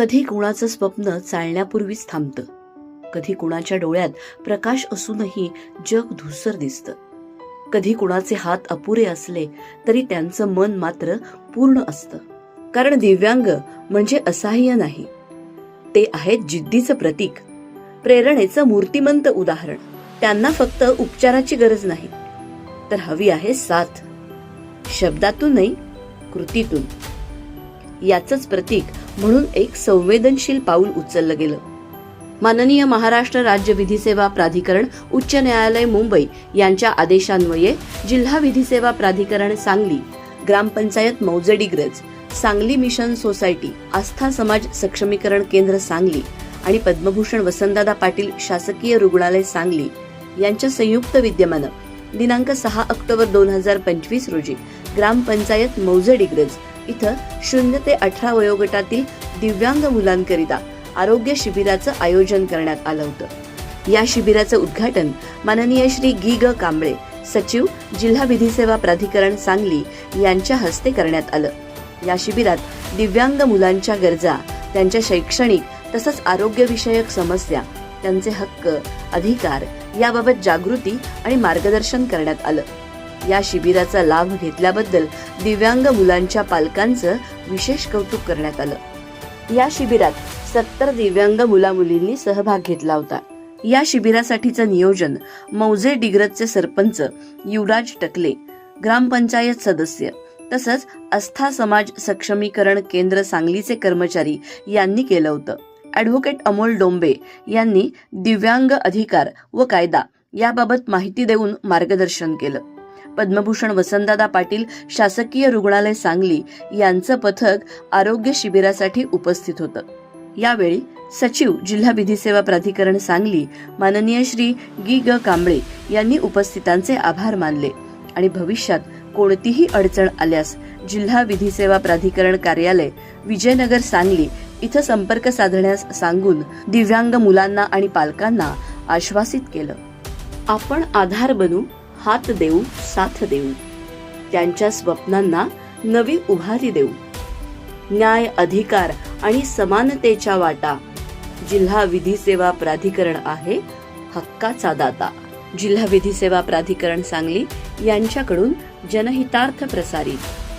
कधी कुणाचं स्वप्न चालण्यापूर्वीच थांबतं. कधी कुणाच्या डोळ्यात प्रकाश असूनही जग धुसर दिसतं. कधी कुणाचे हात अपुरे असले तरी त्यांचं मन मात्र पूर्ण असतं. कारण दिव्यांग म्हणजे असहाय्य नाही. ते आहेत जिद्दीचं प्रतीक. प्रेरणेचं मूर्तिमंत उदाहरण. त्यांना फक्त उपचाराची गरज नाही. तर हवी आहे साथ. शब्दातून नाही कृतीतून. याचंच प्रतीक म्हणून एक संवेदनशील पाऊल उचललं गेलं. माननीय महाराष्ट्र राज्य विधी सेवा प्राधिकरण उच्च न्यायालय मुंबई यांच्या आदेशान्वये जिल्हा विधी सेवा प्राधिकरण सांगली ग्रामपंचायत मौजडिग्रज सांगली मिशन सोसायटी आस्था समाज सक्षमीकरण केंद्र सांगली आणि पद्मभूषण वसंतदादा पाटील शासकीय रुग्णालय सांगली यांच्या संयुक्त विद्यमानं दिनांक सहा ऑक्टोबर दोन हजार पंचवीस रोजी ग्रामपंचायत मौजडिग्रज इथं शून्य ते अठरा वयोगटातील दिव्यांग मुलांकरिता आरोग्य शिबिराचं आयोजन करण्यात आलं होतं. या शिबिराचं उद्घाटन माननीय श्री गी ग कांबळे सचिव जिल्हा विधी सेवा प्राधिकरण सांगली यांच्या हस्ते करण्यात आलं. या शिबिरात दिव्यांग मुलांच्या गरजा त्यांच्या शैक्षणिक तसंच आरोग्यविषयक समस्या त्यांचे हक्क अधिकार याबाबत जागृती आणि मार्गदर्शन करण्यात आलं. या शिबिराचा लाभ घेतल्याबद्दल दिव्यांग मुलांच्या पालकांचं विशेष कौतुक करण्यात आलं. या शिबिरात सत्तर दिव्यांग मुला मुलींनी सहभाग घेतला होता. या शिबिरासाठीचं नियोजन मौजे डिग्रजचे सरपंच युवराज टकले ग्रामपंचायत सदस्य तसंच आस्था समाज सक्षमीकरण केंद्र सांगलीचे कर्मचारी यांनी केलं होतं. ॲडव्होकेट अमोल डोंबे यांनी दिव्यांग अधिकार व कायदा याबाबत माहिती देऊन मार्गदर्शन केलं. पद्मभूषण वसंतदादा पाटील शासकीय रुग्णालय सांगली यांचं पथक आरोग्य शिबिरासाठी उपस्थित होतं. यावेळी सचिव जिल्हा विधी सेवा प्राधिकरण सांगली माननीय श्री गी ग कांबळे यांनी उपस्थितांचे आभार मानले आणि भविष्यात कोणतीही अडचण आल्यास जिल्हा विधी सेवा प्राधिकरण कार्यालय विजयनगर सांगली इथं संपर्क साधण्यास सांगून दिव्यांग मुलांना आणि पालकांना आश्वासित केलं. आपण आधार बनू हात देऊ साथ देऊ. त्यांच्या स्वप्नांना नवी उभारी देऊ. न्याय अधिकार आणि समानतेच्या वाटा. जिल्हा विधी सेवा प्राधिकरण आहे हक्काचा दाता. जिल्हा विधी सेवा प्राधिकरण सांगली यांच्याकडून जनहितार्थ प्रसारित